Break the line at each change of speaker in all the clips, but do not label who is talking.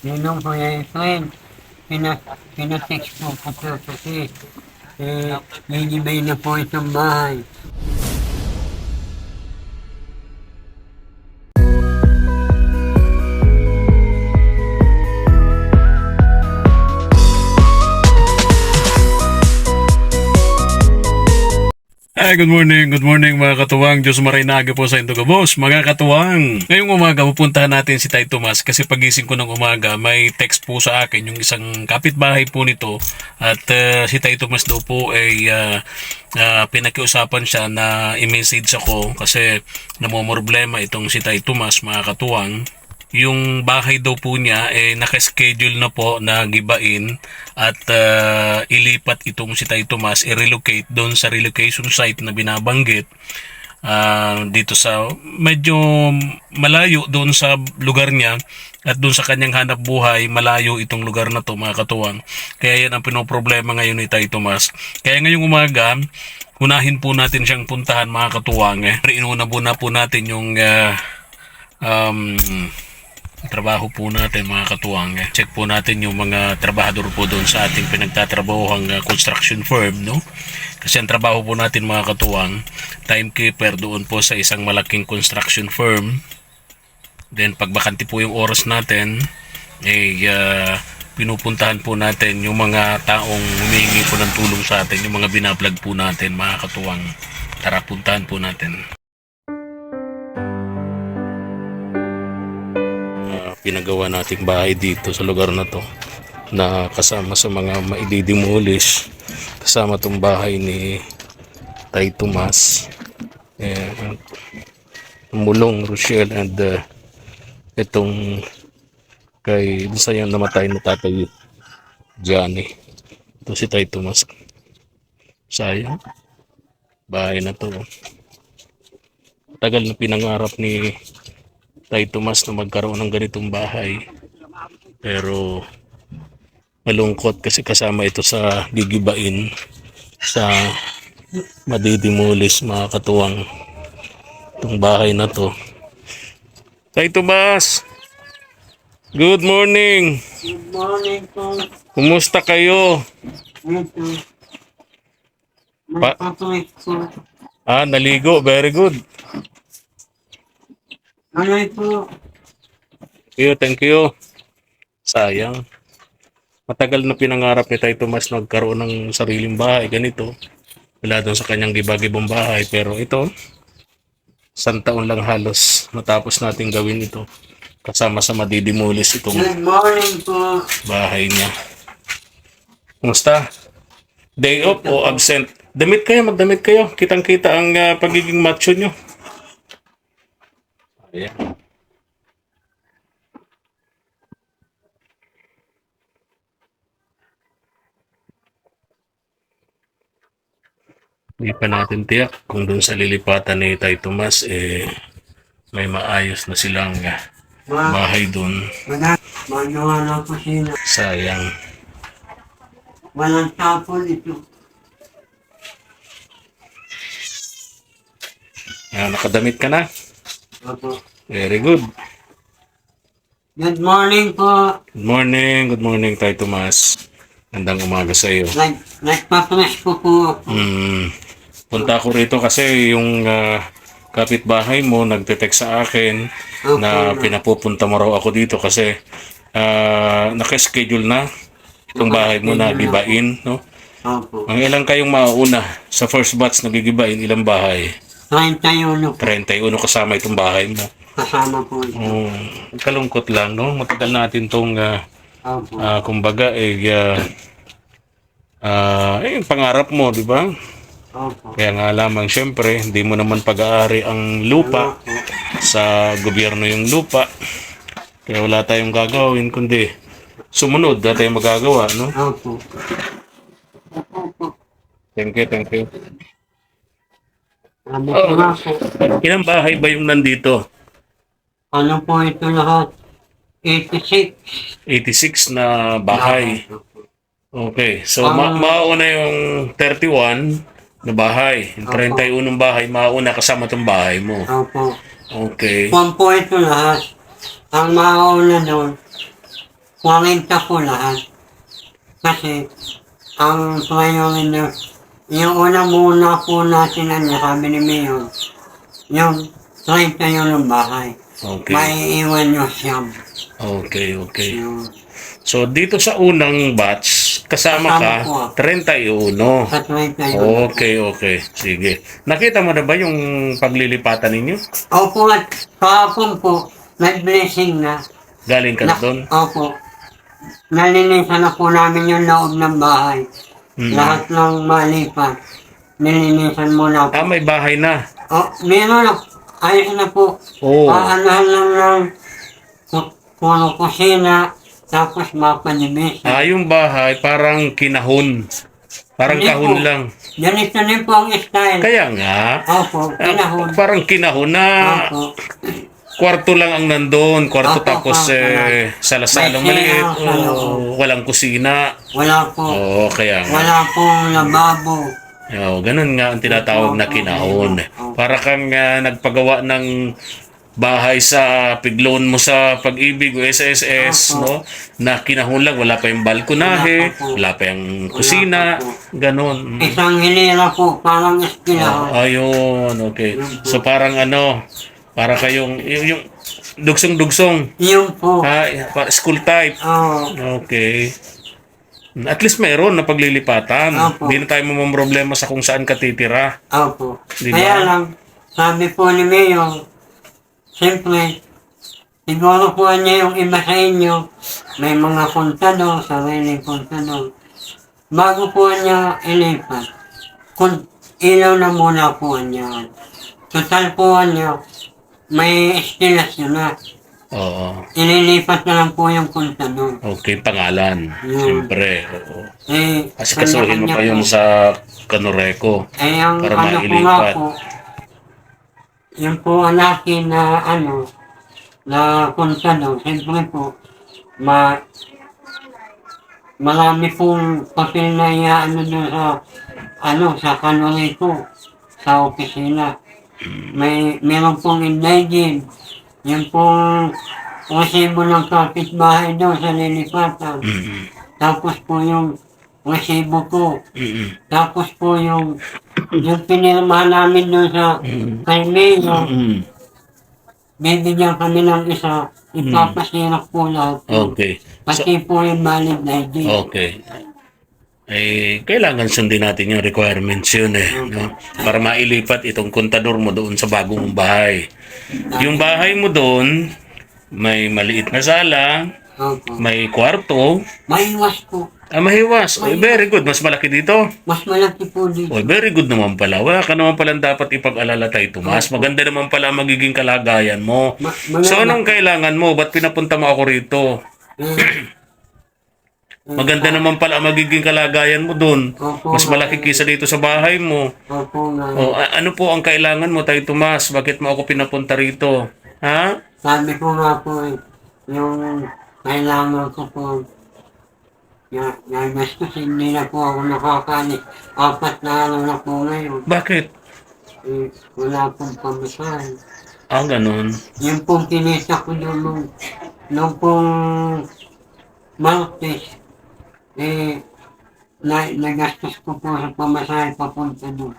Ninong ko yung friend. Pinas, pinatext ko po kasi. Eh, nilibay na po itong bahay.
Ay, good morning, good morning mga katuwang. Diyos marinaga po sa Indoga Boss. Mga katuwang, ngayong umaga pupuntahan natin si Tay Tomas kasi pagising ko ng umaga may text po sa akin yung isang kapitbahay po nito at uh, si Tay Tomas daw po ay uh, uh, pinakiusapan siya na i-message ako kasi namomroblema itong si Tay Tomas mga katuwang yung bahay daw po niya eh naka-schedule na po na gibain at ah, ilipat itong si Tay Tomas i-relocate doon sa relocation site na binabanggit ah, dito sa medyo malayo doon sa lugar niya at doon sa kanyang hanap buhay malayo itong lugar na to mga katuwang kaya yan ang pinoproblema ngayon ni Tay Tomas kaya ngayong umaga unahin po natin siyang puntahan mga katuwang eh. inuna muna po natin yung ah, um, trabaho po natin mga katuwang. Check po natin yung mga trabahador po doon sa ating pinagtatrabahohang uh, construction firm, no? Kasi ang trabaho po natin mga katuwang, timekeeper doon po sa isang malaking construction firm. Then pagbakante po yung oras natin, eh uh, pinupuntahan po natin yung mga taong humihingi po ng tulong sa atin, yung mga binablog po natin mga katuwang. Tara puntahan po natin. Pinagawa nating bahay dito sa lugar na to na kasama sa mga maididemolish. Kasama tong bahay ni Tay Tomas. And Mulong Rochelle and uh, itong kay sa yung namatay na tatay Johnny. Ito si Tay Tomas. Sayang. Bahay na to. Tagal na pinangarap ni Tay Tomas na magkaroon ng ganitong bahay. Pero malungkot kasi kasama ito sa gigibain sa madidimulis mga katuwang itong bahay na to. Tay Tomas! Good morning!
Good morning po.
Kumusta kayo?
Ito.
Pa-. Ah, naligo. Very good.
Ano po?
Thank you, thank you. Sayang. Matagal na pinangarap ni Tay Tomas na magkaroon ng sariling bahay, ganito. Wala doon sa kanyang gibagibong bahay. Pero ito, isang taon lang halos matapos natin gawin ito. Kasama sa madidimulis itong
Good morning po.
bahay niya. Kumusta? Day off o absent? Damit kayo, magdamit kayo. Kitang-kita ang ah, pagiging macho nyo. Ayan. Hindi pa natin tiyak kung doon sa lilipatan ni Tay Tomas, eh, may maayos na silang ah, bahay doon.
po sila.
Sayang.
Walang tapon ito.
Ah, nakadamit ka na? Very good.
Good morning po.
Good morning, good morning Tay Tomas. Gandang umaga sa iyo.
Nag, nagpapress po po.
Hmm. Punta ako rito kasi yung ah, kapitbahay mo nagte-text sa akin na pinapupunta mo raw ako dito kasi uh, naka-schedule na itong bahay mo na gibain, no?
Opo.
Ang ilang kayong mauna sa first batch na gigibain, ilang bahay?
31 po.
31 kasama itong bahay mo.
Kasama po ito.
Oh, kalungkot lang, no? Matagal natin tong ah,
Opo.
Ah, kumbaga eh ah, ah, eh, pangarap mo, di ba?
Opo.
Kaya nga lamang syempre, hindi mo naman pag-aari ang lupa
Opo.
sa gobyerno yung lupa. Kaya wala tayong gagawin kundi sumunod, wala tayong magagawa, no?
Opo.
Thank you, thank you.
Sabi ko nga po.
Ilang bahay ba yung nandito?
Ano po ito lahat? 86.
86 na bahay. Okay, so ma- mauna yung 31 na bahay. Yung 31 bahay, mauna kasama tong bahay mo.
Opo.
Okay.
Kung po ito lahat, ang mauna doon, 40 po lahat. Kasi, ang priority, yung unang muna po natin, ano, sabi ni Mayor, yung 30 yun ng bahay.
Okay.
May iwan nyo siyam.
Okay, okay.
Yung
So, dito sa unang batch, kasama ka,
Kasama
31.
sa 30 yun.
Okay, okay. Sige. Nakita mo na ba yung paglilipatan ninyo?
Opo, at kahapon po, nag-blessing na.
Galing ka na
na
doon?
Opo. Nalinisan na po namin yung loob ng bahay.
Mm.
Lahat ng malipat. Nilinisan muna po.
Ah, may bahay na.
Oh, meron na. Ayos na po.
Oo.
Paanahan lang ng puno kusina, tapos mapanibis.
Ah, yung bahay parang kinahon. Parang
Hindi
kahon
po.
lang.
Ganito din po ang style.
Kaya nga,
Opo,
ah,
pinahon.
parang kinahon na
Opo.
Kwarto lang ang nandun. Kwarto
Opo,
tapos
opo,
eh, salasalang
May
maliit.
share sa loob.
Oo, walang kusina.
Wala po.
Oo, kaya nga.
Wala pong lababo.
Oo, ganun nga ang tinatawag na kinahon. Para kang ah, nagpagawa ng bahay sa piglon mo sa pag-ibig o SSS,
Opo.
no? Na kinahon lang, wala pa yung balkonahe,
Wala pa po.
wala pa yung kusina, ganun.
Isang hilera po, parang eskila.
Ah, ayun, okay. So parang ano, para kayong, yung, yung dugsong-dugsong,
Yun po.
ah, pa- school type.
Oo.
Okay. At least meron na paglilipatan.
Opo.
Hindi na tayo problema sa kung saan ka titira.
Opo.
Di ba?
Kaya lang, sabi po ni Mayor, siyempre, siguro po niya yung iba sa inyo, may mga kontador, sarili kontador. Bago po niya ilipat, kun ilaw na muna po niya. Total po niya, may estilasyon na.
Oo.
Ililipat na lang po yung kontador.
Okay, pangalan.
Yun.
Siyempre. Oo.
Eh,
Kasi kasuhin mo pa yun
po.
sa Kanoreko.
Eh, ang
Para
ano po nga
mailipat.
po, yung po ang akin na ano, na kontador, siyempre po, ma, marami pong papel na iaano doon sa, ano, sa kanori ko, sa opisina. May, meron pong indagin, yung pong resibo ng kapitbahay doon sa lilipatan.
Mm-mm.
Tapos po yung resibo ko.
Mm-mm.
Tapos po yung yung pinirma namin doon sa kay Mayor,
Mm-mm.
bibigyan kami ng isa, ipapasirak po lahat.
Okay. So,
Pati po yung valid ID.
okay. Eh, kailangan sundin natin yung requirements yun eh. No? Para mailipat itong kontador mo doon sa bagong bahay. Yung bahay mo doon, may maliit na sala, may kwarto,
Maiwas po.
ah, mahiwas. Oy, very good. Mas malaki dito.
Mas malaki po dito.
Oy, very good naman pala. Wala ka naman palang dapat ipag-alala tayo, Tomas. Maganda naman pala magiging kalagayan mo.
Ma-
So, anong kailangan mo? Ba't pinapunta mo ako rito? Maganda naman pala ang magiging kalagayan mo doon. Mas malaki kisa dito sa bahay mo.
Opo.
O, a- ano po ang kailangan mo, tayo Tomas? Bakit mo ako pinapunta rito? Ha?
Sabi ko nga po eh, yung kailangan ko po, na, nagastos, hindi na po ako nakakalis. Apat na araw na po ngayon.
Bakit?
Eh, wala pong pamasahe.
Ah, ganun.
Yung pong kinita ko doon nung, nung pong Martes, eh, na, nagastos ko po sa pamasahe papunta doon.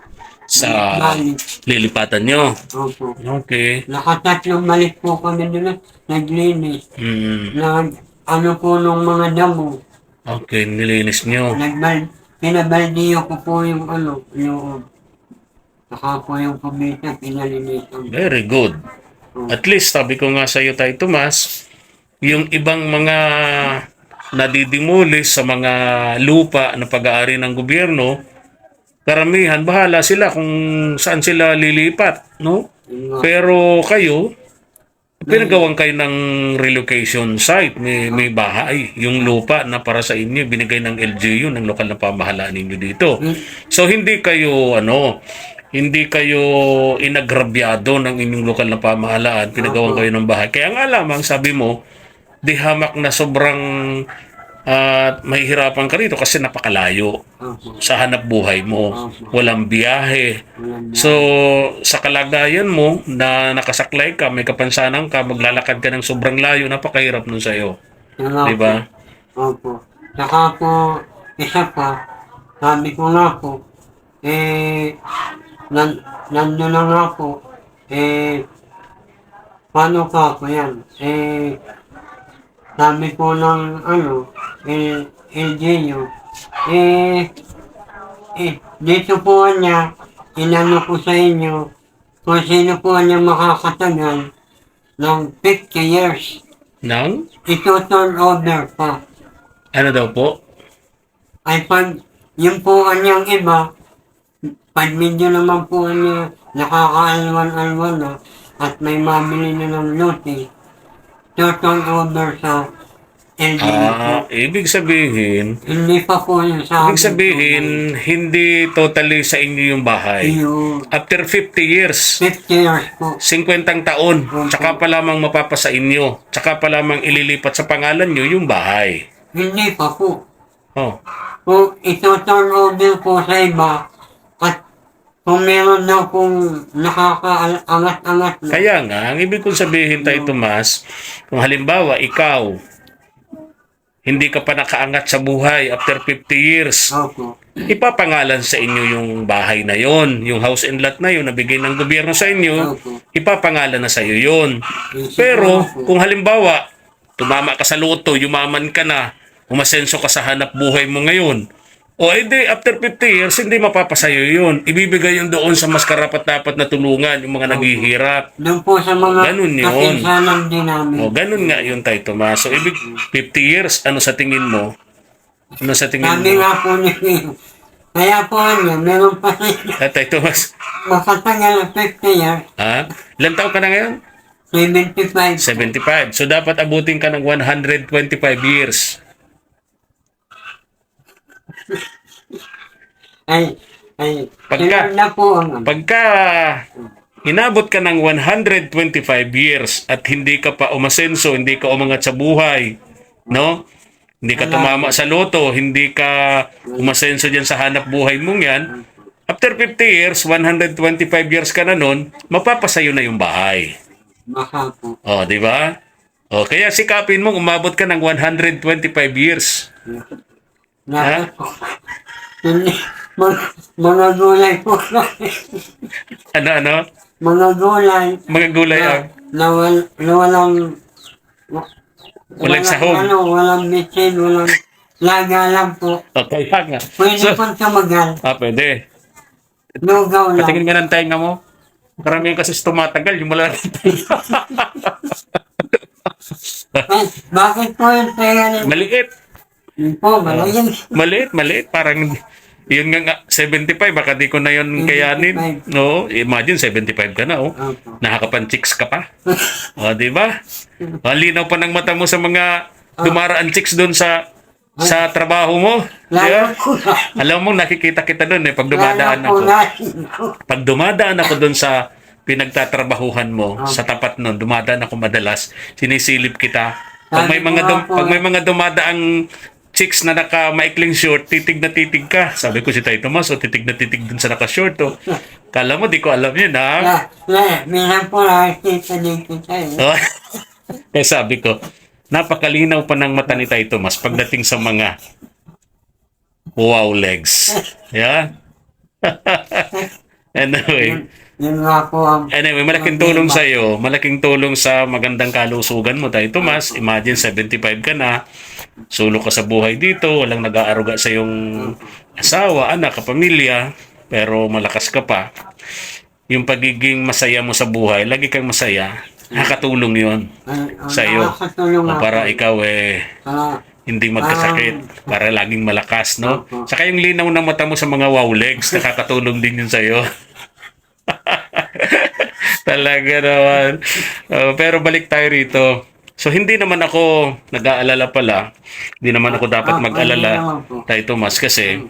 Sa
Bali,
lilipatan nyo.
opo.
Okay.
Nakatatlong balik po kami doon, naglinis.
Mm,
Nag, ano po nung mga damo,
okay, nilinis nyo.
nagbal, pinabaldiyo ko po yung ano, yung, saka po yung kumita, pinalinisan.
Very good. At least, sabi ko nga sa iyo, tayo Tomas, yung ibang mga nadidimulis sa mga lupa na pag-aari ng gobyerno, karamihan, bahala sila kung saan sila lilipat, no? Pero kayo, pinagawan kayo ng relocation site, may, may bahay, yung lupa na para sa inyo, binigay ng LGU, ng lokal na pamahalaan ninyo dito. So, hindi kayo, ano, hindi kayo inagrabyado ng inyong lokal na pamahalaan, pinagawan kayo ng bahay. Kaya nga lamang, sabi mo, di hamak na sobrang at mahihirapan ka rito kasi napakalayo
Opo.
sa hanap buhay mo. Walang biyahe.
Walang
So, sa kalagayan mo na nakasaklay ka, may kapansanan ka, maglalakad ka ng sobrang layo, napakahirap nun sa'yo. Di ba?
po. Opo. Saka po, isa pa, sabi ko nga po, eh, nan, nandun na nga po, eh, paano ka po yan? Eh, sabi po ng, ano, eh, LGU, eh, eh, dito po niya, inano ko sa inyo, kung sino po niya makakatagal ng 50 years.
Nang?
Ito turn over pa.
Ano daw po?
Ay pag yung po kanyang iba, pag medyo naman po niya nakakaalwan-alwan na at may mabili na ng lote, turn over sa.
Ah, ibig sabihin,
Hindi pa po yun sa
ibig sabihin, hindi totally sa inyo yung bahay.
Yung
After 50 years,
50 years po.
50 taon, tsaka pa lamang mapapasa inyo, tsaka pa lamang ililipat sa pangalan nyo yung bahay.
Hindi pa po.
Oh.
Kung ito turn over po sa iba, kung meron daw pong nakakaangat-angat na,
Kaya nga, ang ibig kong sabihin tayo, Tomas, kung halimbawa, ikaw, hindi ka pa nakaangat sa buhay after 50 years,
opo,
ipapangalan sa inyo yung bahay na yon, yung house and lot na yon na bigay ng gobyerno sa inyo,
opo.
ipapangalan na sa iyo yon. Pero kung halimbawa, tumama ka sa loto, yumaman ka na, umasenso ka sa hanap buhay mo ngayon, o edi after 50 years, hindi mapapasayo yun. Ibibigay yun doon sa mas karapat-dapat na tulungan, yung mga naghihirap.
doon po sa mga
Ganun yun.
kasinsanan din namin.
O, ganun nga yun tayo, Tomas. So, ibig 50 years, ano sa tingin mo? Ano sa tingin
Sabi
mo?
nga po niya, kaya po ano, meron pa rin
Ah, tayo, Tomas.
makatagal na 50 years,
Ha? Ilan taon ka na ngayon?
75.
75. So, dapat abutin ka ng 125 years.
Ay, ay,
Pagka-
na po ang
Pagka inabot ka ng 125 years at hindi ka pa umasenso, hindi ka umangat sa buhay, no? Hindi ka tumama sa loto, hindi ka umasenso dyan sa hanap buhay mong yan, after 50 years, 125 years ka na nun, mapapasayo na yung bahay.
baka po.
O, di ba? O, kaya sikapin mo, umabot ka ng 125 years.
Na, hindi, mga, mga gulay po.
Ano, ano?
mga gulay.
Mga gulay
na,
ang
na, wal, na walang wa-
Walang sahog.
Ano, walang bitsin, walang laga lang po.
Okay, nga.
Pwede
So,
pong tumagal.
ah, pwede.
Lugaw lang.
Patingin nga ng tenga mo. Karamihan kasi tumatagal, yung malaki
Eh, bakit po yung ni...
Maliit.
Po, malayan.
Maliit, maliit. Parang, yun nga nga, 75, baka di ko na yun kayanin. No, imagine, 75 ka na, oh.
Opo.
Nakakapan-chicks ka pa. O, di ba? Linaw pa ng mata mo sa mga dumaraan chicks doon sa sa trabaho mo. Di ba? Alam mo, nakikita kita doon eh, pag dumadaan ako. pag dumadaan ako doon sa pinagtatrabahuhan mo sa tapat nun, dumadaan ako madalas, sinisilip kita. Pag may mga dum- pag may mga dumadaang chicks na naka maikling short, titig na titig ka. Sabi ko si Tay Tomas, o titig na titig dun sa naka short oh. Kala mo di ko alam yun ha.
Na, minsan po eh.
Oh. Kaya sabi ko, napakalinaw pa ng mata ni Tay Tomas pagdating sa mga wow legs. Yeah? anyway,
Yun nga po ang...
Anyway, malaking tulong sa iyo, malaking tulong sa magandang kalusugan mo tayo, Tomas. Imagine 75 ka na, sulo ka sa buhay dito, walang nag-aaruga sa iyong asawa, anak, kapamilya, pero malakas ka pa. Yung pagiging masaya mo sa buhay, lagi kang masaya,
ang- ang
sa iyo. Para ikaw eh, hindi magkasakit, para laging malakas, no? Saka yung linaw ng mata mo sa mga wow legs, nakakatulong din yun sa'yo. Talaga naman. Uh, pero balik tayo rito. So, hindi naman ako nag-aalala pala. Hindi naman ako dapat
Ah, hindi
mag-alala tayo, Tomas, kasi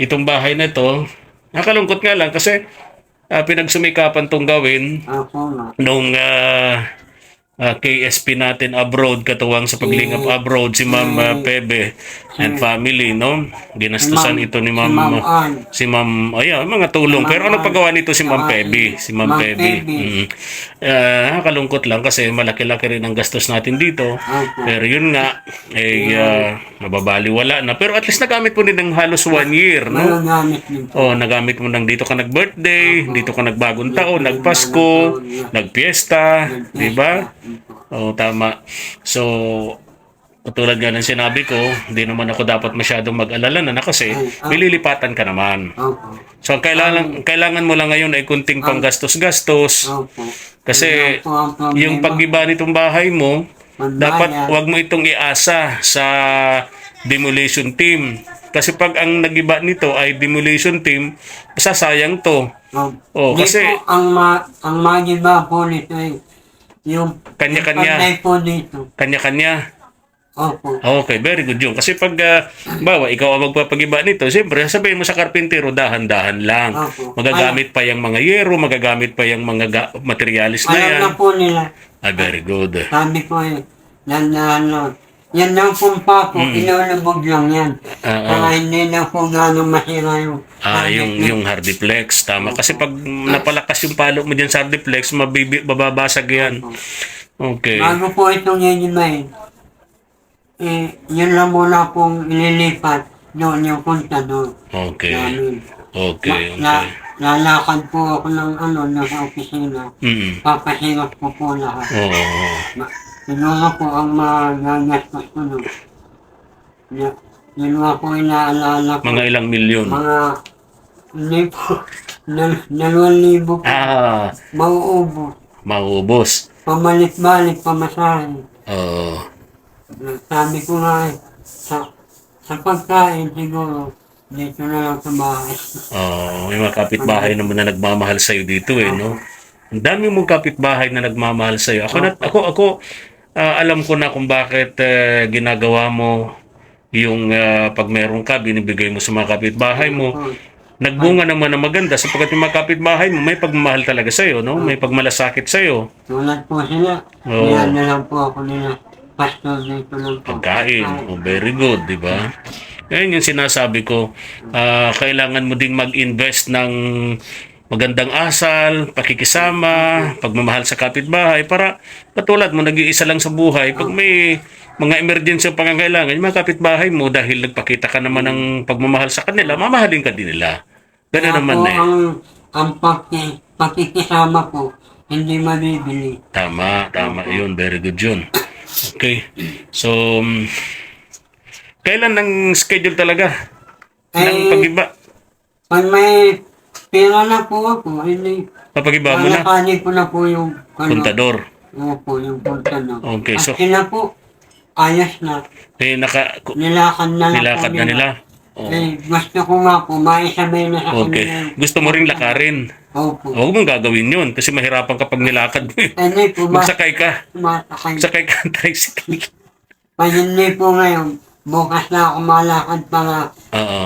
itong bahay na to, nakalungkot nga lang kasi ah, pinagsumikapan tong gawin nung ah, ah, KSP natin abroad, katuwang sa paglingap abroad, si Ma'am ah, Pebe. And family, no? Ginastusan ito ni
si Ma'am
si Ma'am ayan, mga tulong. Pero ano paggawa nito si Ma'am Pebby? Si Ma'am Pebby. Mm. Ah, nakakalungkot lang kasi malaki-laki rin ang gastos natin dito. Pero yun nga, eh, ah, nababaliwala na. Pero at least nagamit mo din ng halos one year, no? Oh, nagamit mo nang dito ka nag-birthday, dito ka nagbagong taon, nagpasko, nagpiesta, di ba? Oo, tama. So, katulad nga ng sinabi ko, hindi naman ako dapat masyadong mag-alala na, na kasi mililipatan ka naman.
Opo.
So, ang kailangan, kailangan mo lang ngayon ay kunting panggastos-gastos.
Opo.
Kasi yung pag-iba nitong bahay mo,
Magbayad.
dapat wag mo itong iasa sa demolition team. Kasi pag ang nagiba nito ay demolition team, sasayang to.
Opo.
Oh, kasi-
po, ang, ma ang magiba po nito ay yung
Kanya-kanya. Kanya-kanya.
Opo.
Okay, very good yun. Kasi pag, uh, bawa, ikaw ang magpapagiba nito, siyempre, sabihin mo sa karpintero, dahan-dahan lang.
Opo.
Magagamit pa yung mga yero, magagamit pa yung mga ga- materialis na
Alam
yan.
na po nila.
Ah, very good.
Sabi ko eh, nanalo. Yan lang pong papo, inulubog lang yan.
Mm. Ah,
Kaya hindi na po gano'ng mahira yung
Ah, yung yung hardiplex tama kasi pag napalakas yung palo mo diyan sa hardiplex, mabibi, mababasag yan. Okay.
Bago po itong yayimay, eh, yun lang muna pong ililipat doon yung punta doon
Okay.
namin.
Okay,
Na,
okay.
lalakad po ako ng ano, nasa opisina.
Mm.
Papahirap ko po lahat.
Oo.
Ma- Yun nga po ang magagastos ko doon. Ya- Yun nga po inaalala ko.
Mga ilang milyon.
Mga, hindi po, dal- dalawang libo po.
Ah,
Mauubos.
maubos.
Pamalik-balik, pamasahe.
Oo.
Sabi ko nga eh, sa, sa pagkain siguro, dito na lang sa bahay.
Oo, may mga kapitbahay naman na nagmamahal sa dito eh, no? Ang dami mong kapitbahay na nagmamahal sa Ako na, ako ako ah, alam ko na kung bakit eh, ginagawa mo yung ah, pag meron ka binibigay mo sa mga kapitbahay mo. Nagbunga naman na maganda sapagkat yung mga kapitbahay mo may pagmamahal talaga sa no? May pagmalasakit sa
Tulad po sila.
Oo.
Kaya na lang po ako nila. Pastor dito lang po.
pagkain. Oh, very good, di ba? Ngayon yung sinasabi ko, ah, kailangan mo ding mag-invest ng magandang asal, pakikisama, pagmamahal sa kapitbahay para katulad mo nag-iisa lang sa buhay. Pag may mga emergency ang pangangailangan, yung mga kapitbahay mo dahil nagpakita ka naman ng pagmamahal sa kanila, mamahalin ka din nila. Ganun naman
po
eh.
ang, ang paki, pakikisama po, hindi mabibili.
Tama, tama yun. Very good yun. Okay. So, um, kailan ang schedule talaga? ng
Eh,
pag-iba?
pag may pera na po ako, hindi.
Papagiba mo na?
Lalakanin ko na po yung ano,
Kontador.
Opo, yung kontador.
Okay, so-
At sila po, ayos na.
Eh, naka,
Nilakad na lang
nilakad
po
na nila. Oh,
Eh, gusto ko nga po, maisabay na sa
okay. Gusto mo rin lakarin.
Opo.
Huwag mong gagawin yun kasi mahirapan kapag nilakad mo. eh.
Hindi po, ma-
Magsakay ka.
matakay.
Magsakay ka ng tricycle.
Pag hindi po ngayon, bukas na ako malakad para,
Oo.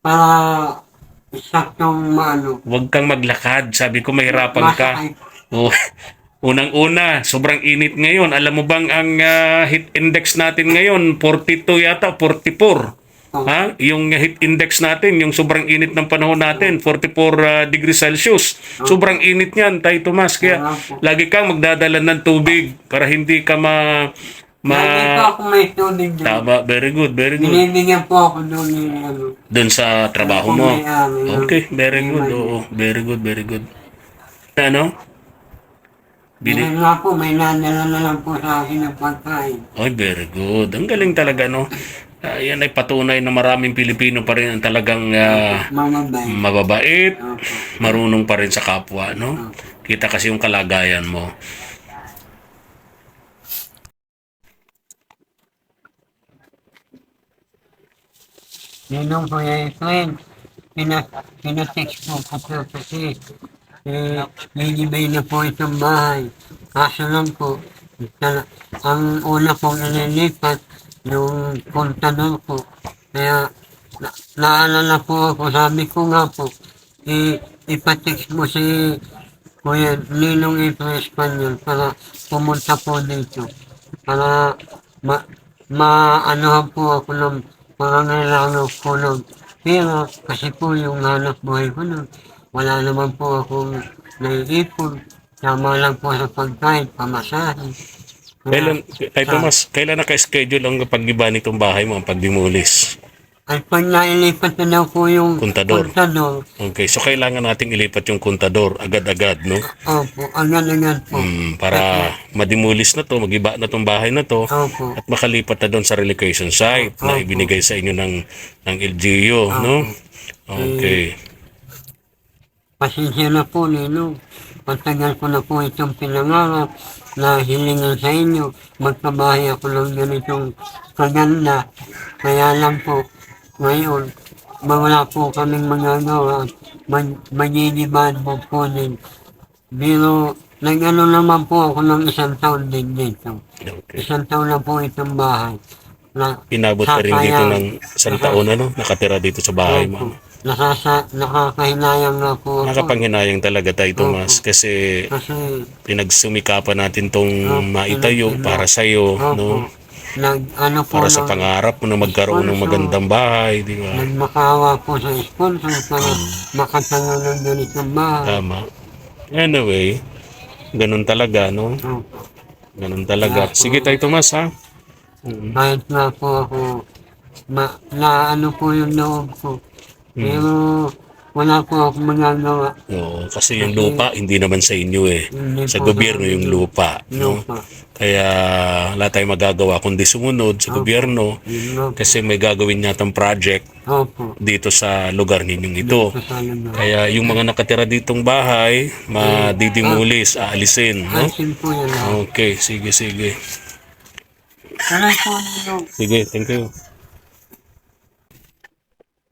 para saktong maano.
Huwag kang maglakad. Sabi ko mahirapan ka.
Masakay.
Oh, Unang-una, sobrang init ngayon. Alam mo bang ang ah, heat index natin ngayon, 42 yata, 44. Ha? Yung heat index natin, yung sobrang init ng panahon natin, 44 ah, degrees Celsius. Sobrang init niyan, Tay Tomas. Kaya lagi kang magdadala ng tubig para hindi ka ma... ma
Lagi po ako may tubig doon.
Tama, very good, very good.
Binibigyan po ako doon ni ano.
Doon sa trabaho mo.
may amin,
Okay, very good. Oo, very good, very good. Ano? Bini
Bini- nga po, may nadala na lang po sa akin ng pagkain.
Ay, very good. Ang galing talaga, no? Ah, yan ay patunay na maraming Pilipino pa rin ang talagang
Mamabay.
mababait,
Opo.
marunong pa rin sa kapwa, no? Kita kasi yung kalagayan mo.
Ninong po yung friend. Pina, pinatext po ko po kasi eh, nilibay na po itong bahay. Kaso lang po, ang una pong inilipat, yung kontador ko. Kaya, na, naalala po ako, sabi ko nga po, i, ipatext mo si Kuya Ninong Ito Espanyol para pumunta po dito. Para ma, maanohan po ako ng pangangailangan po ng pera kasi po yung hanap buhay ko nun. Wala naman po akong naiipon. Tama lang po sa pagkain, pamasahe.
Kailan, ay Tomas, kailan naka-schedule ang pag-iba nitong bahay mo, ang pagdimulis?
At pag nailipat na daw po yung
Kontador.
kontador,
Okay, so kailangan nating ilipat yung kontador agad-agad, no?
opo, agad-agad po.
Mm, para madimulis na to, magiba na tong bahay na to,
Opo.
at makalipat na doon sa relocation site na
Opo.
ibinigay sa inyo ng, ng LGU, no? Okay.
Pasensya na po, Nino. Patagal ko na po itong pinangarap na hilingan sa inyo. Magkabahay ako ng ganitong kaganda. Kaya lang po, ngayon, wala po kaming magagawa. Mag magigibad po po din. Pero, nag-ano naman po ako ng isang taon din dito.
Okay.
Isang taon na po itong bahay. Na,
Inabot ka rin dito ng isang taon, ano? Nakatira dito sa bahay mo.
Nakasa, nakakahinayang nga po.
Nakapanghinayang talaga tayo, Tomas, kasi
Kasi,
pinagsumikapan natin tong
Opo,
maitayo
pinag-
para sa iyo,
opo,
no?
nag, ano po,
Para sa pangarap mo na magkaroon ng magandang bahay, di ba?
nagmakawa po sa sponsor para makatayo ng ganitong bahay.
Tama. Anyway, ganun talaga, no?
Opo.
Ganun talaga. Sige tayo, Tomas, ha?
Kahit nga po ako, ma, na ano po yung loob ko. Pero, wala po ako magagawa.
Oo, kasi yung lupa, hindi naman sa inyo eh.
Hindi
Sa
po
gobyerno yung lupa, no?
Lupa.
Kaya wala tayong magagawa kundi sumunod sa gobyerno
Yun nga po.
kasi may gagawin yatang project
Opo.
dito sa lugar ninyong ito.
Kasama na.
Kaya yung mga nakatira ditong bahay, madidimulis, aalisin, no?
Asin po yan lahat.
Okay, sige, sige.
Aray po ninyo.
Sige, thank you.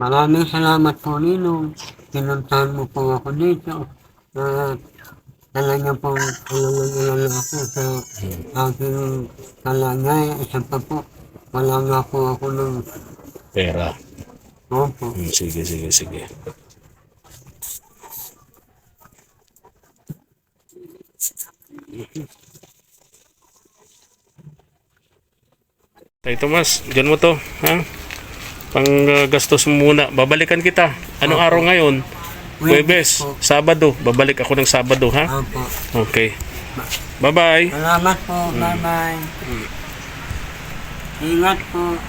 Maraming salamat po Ninong. Pinuntahan mo po ako dito. At talaga po alam ako sa aking kalagay. Isa pa po, wala nga po ako ng
Pera.
opo.
Hmm, sige, sige, sige. Tay Tomas, dyan mo to, ha? Pang uh, muna. Babalikan kita. Anong araw ngayon? Huwebes. Sabado. Babalik ako ng Sabado, ha?
Opo.
Okay. Bye-bye.
Salamat po. Bye-bye. Ingat po.